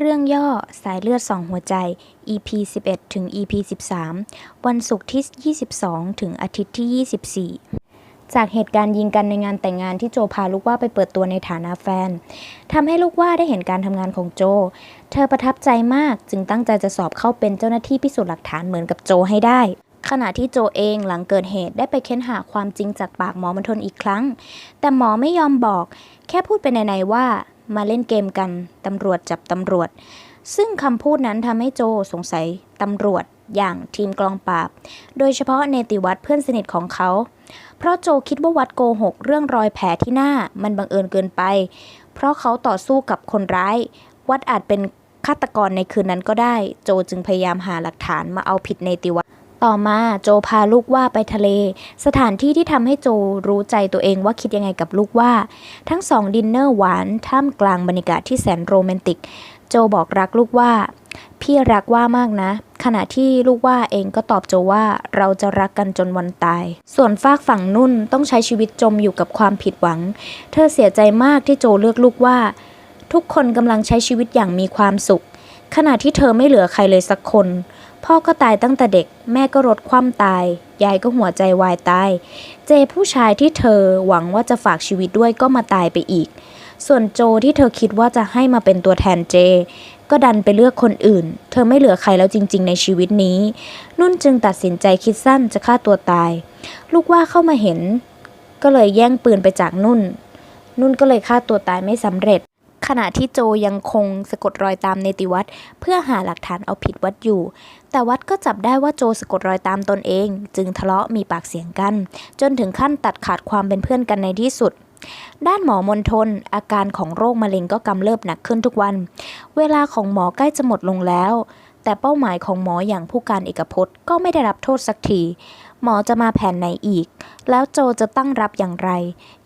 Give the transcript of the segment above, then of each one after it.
เรื่องย่อสายเลือดสองหัวใจ EP 11 ถึง EP 13 วันศุกร์ที่ 22 ถึงอาทิตย์ที่ 24 จากเหตุการณ์ยิงกันในงานแต่งงานที่โจพาลูกว่าไปเปิดตัวในฐานะแฟนทำให้ลูกว่าได้เห็นการทำงานของโจ เธอประทับใจมากจึงตั้งใจจะสอบเข้าเป็นเจ้าหน้าที่พิสูจน์หลักฐานเหมือนกับโจให้ได้ขณะที่โจเองหลังเกิดเหตุได้ไปเค้นหาความจริงจากปากหมอมณฑลอีกครั้ง แต่หมอไม่ยอมบอก แค่พูดไปในๆว่า มาเล่นเกมกันตำรวจจับตำรวจ ซึ่งคำพูดนั้นทำให้โจสงสัยตำรวจอย่างทีมกลองปราบ โดยเฉพาะเนติวัตรเพื่อนสนิทของเขา เพราะโจคิดว่าวัดโกหกเรื่องรอยแผลที่หน้ามันบังเอิญเกินไป เพราะเขาต่อสู้กับคนร้าย วัดอาจเป็นฆาตกรในคืนนั้นก็ได้ โจจึงพยายามหาหลักฐานมาเอาผิดเนติวัตร ต่อมาโจพาลูกว่าไปทะเล สถานที่ที่ทำให้โจรู้ใจตัวเองว่าคิดยังไงกับลูกว่า ทั้งสองดินเนอร์หวานท่ามกลางบรรยากาศที่แสนโรแมนติก โจบอกรักลูกว่า พี่รักว่ามากนะ ขณะที่ลูกว่าเองก็ตอบโจว่าเราจะรักกันจนวันตาย ส่วนฝากฝั่งนุ่นต้องใช้ชีวิตจมอยู่กับความผิดหวัง เธอเสียใจมากที่โจเลือกลูกว่า ทุกคนกำลังใช้ชีวิตอย่างมีความสุข ขณะที่เธอไม่เหลือใครเลยสักคน พ่อก็ตายตั้งแต่เด็ก แม่ก็รถคว่ำตาย ยายก็หัวใจวายตาย เจผู้ชายที่เธอหวังว่าจะฝากชีวิตด้วยก็มาตายไปอีก ส่วนโจที่เธอคิดว่าจะให้มาเป็นตัวแทนเจ ก็ดันไปเลือกคนอื่น เธอไม่เหลือใครแล้วจริง ๆ ในชีวิตนี้ นุ่นจึงตัดสินใจคิดสั้นจะฆ่าตัวตาย ลูกว่าเข้ามาเห็น ก็เลยแย่งปืนไปจากนุ่น นุ่นก็เลยฆ่าตัวตายไม่สำเร็จ ขณะที่โจยังคงสะกดรอยตามเนติวัตรเพื่อหาหลักฐานเอาผิดวัดอยู่ แต่วัดก็จับได้ว่าโจสะกดรอยตามตนเอง จึงทะเลาะมีปากเสียงกัน จนถึงขั้นตัดขาดความเป็นเพื่อนกันในที่สุดด้านหมอมนทน อาการของโรคมะเร็งก็กำเริบหนักขึ้นทุกวัน เวลาของหมอใกล้จะหมดลงแล้ว แต่เป้าหมายของหมออย่างผู้การเอกพจน์ก็ไม่ได้รับโทษสักที หมอจะมาแผนไหนอีก แล้วโจจะตั้งรับอย่างไร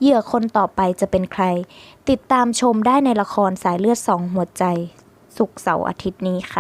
เหยื่อคนต่อไปจะเป็นใคร ติดตามชมได้ในละครสายเลือดสองหัวใจ สุกเสาร์อาทิตย์นี้ค่ะ